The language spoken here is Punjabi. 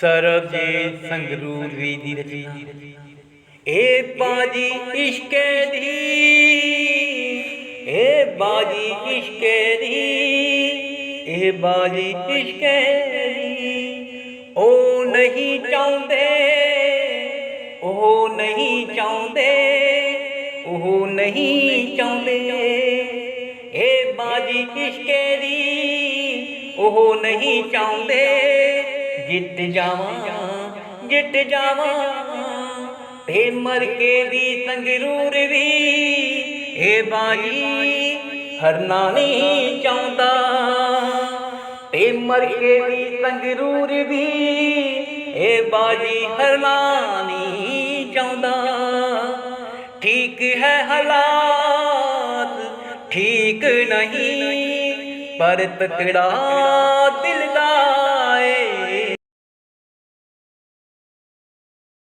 ਸਰਬਜੀਤ ਸੰਗਰੂਰ ਦੀ ਰਚਨਾ। ਏ ਬਾਜੀ ਇਸ਼ਕੇ ਦੀ ਏ ਬਾਜੀ ਇਸ਼ਕੇ ਦੀ ਏ ਬਾਜੀ ਇਸ਼ਕੇ ਦੀ ਉਹ ਨਹੀਂ ਚਾਹੁੰਦੇ, ਉਹ ਨਹੀਂ ਚਾਹੁੰਦੇ, ਉਹ ਨਹੀਂ ਚਾਹੁੰਦੇ। ਏ ਬਾਜੀ ਇਸ਼ਕੇ ਦੀ ਉਹ ਨਹੀਂ ਚਾਹੁੰਦੇ। ਜਿੱਤ ਜਾਵਾਂ ਜਿੱਤ ਜਾਵਾਂ। ਤੇ ਮਰ ਕੇ ਵੀ ਸੰਗਰੂਰ ਵੀ ਏ ਬਾਜੀ ਹਰਨਾ ਨਹੀਂ ਚਾਹੁੰਦਾ। ਤੇ ਮਰ ਕੇ ਵੀ ਸੰਗਰੂਰ ਵੀ ਏ ਬਾਜੀ ਹਰਨਾ ਨਹੀਂ ਚਾਹੁੰਦਾ। ਠੀਕ ਹੈ ਹਾਲਾਤ, ਠੀਕ ਨਹੀਂ, ਪਰ ਤਕੜਾ